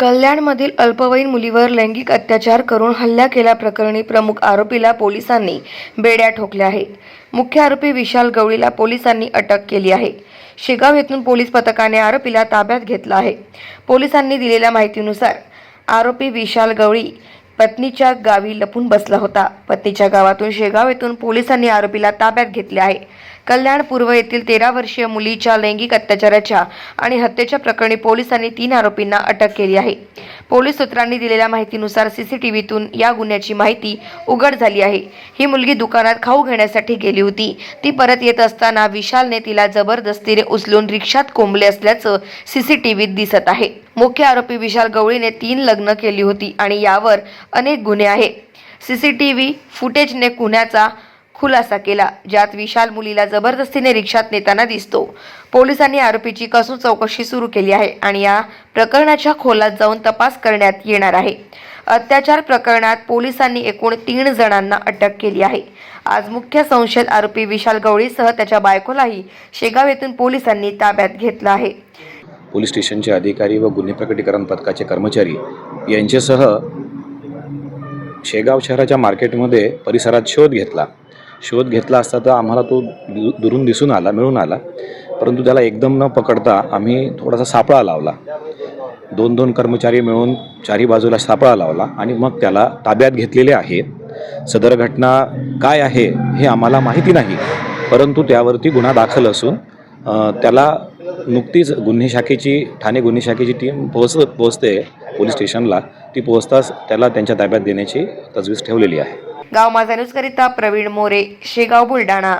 कल्याणमधील अल्पवयीन मुलीवर लैंगिक अत्याचार करून हल्ला केल्याप्रकरणी प्रमुख आरोपीला पोलिसांनी बेड्या ठोकल्या आहेत. मुख्य आरोपी विशाल गवळीला पोलिसांनी अटक केली आहे. शेगाव येथून पोलीस पथकाने आरोपीला ताब्यात घेतलं आहे. पोलिसांनी दिलेल्या माहितीनुसार आरोपी विशाल गवळी पत्नीच्या गावी लपून बसला होता. पत्नीच्या गावातून शेगाव येथून पोलिसांनी आरोपीला ताब्यात घेतले आहे. कल्याण पूर्व येथील तेरा वर्षीय मुलीच्या लैंगिक अत्याचाराच्या आणि हत्येच्या प्रकरणी पोलिसांनी तीन आरोपींना अटक केली आहे. पोलीस सूत्रांनी दिलेल्या माहितीनुसार सीसीटीव्हीतून या गुन्ह्याची माहिती उघड झाली आहे. ही मुलगी दुकानात खाऊ घेण्यासाठी गेली होती. ती परत येत असताना विशालने तिला जबरदस्तीने उचलून रिक्षात कोंबले असल्याचं सीसीटीव्हीत दिसत आहे. मुख्य आरोपी विशाल गवळीने तीन लग्न केली होती आणि यावर अनेक गुन्हे आहे सीसीटीव्ही फुटेजने गुन्ह्याचा खुलासा केला ज्यात विशाल मुलीला जबरदस्तीने रिक्षात नेताना दिसतो. पोलिसांनी आरोपीची कसून चौकशी सुरू केली आहे आणि या प्रकरणाच्या खोलात जाऊन तपास करण्यात येणार आहे. अत्याचार प्रकरणात पोलिसांनी एकूण तीन जणांना अटक केली आहे. आज मुख्य संशयित आरोपी विशाल गवळीसह त्याच्या बायकोलाही शेगाव येथून पोलिसांनी ताब्यात घेतलं आहे. पोलीस स्टेशनचे अधिकारी व गुन्हे प्रकटीकरण पथकाचे कर्मचारी यांच्यासह शेगाव शहराच्या मार्केटमध्ये परिसरात शोध घेतला. शोध घेतला असता तर आम्हाला तो दु दुरून दिसून आला मिळून आला. परंतु त्याला एकदम न पकडता आम्ही थोडासा सापळा लावला. दोन दोन कर्मचारी मिळून चारी बाजूला सापळा लावला आणि मग त्याला ताब्यात घेतलेले आहे सदर घटना काय आहे हे आम्हाला माहिती नाही परंतु त्यावरती गुन्हा दाखल असून त्याला नुकतीच गुन्हे शाखेची ठाणे गुन्हे शाखेची टीम पोहोच पोहोचते पोलीस स्टेशनला. ती पोहोचताच त्याला त्यांच्या ताब्यात देण्याची तजवीज ठेवलेली आहे. गाव माझा न्यूजकरिता प्रवीण मोरे शेगाव बुलढाणा.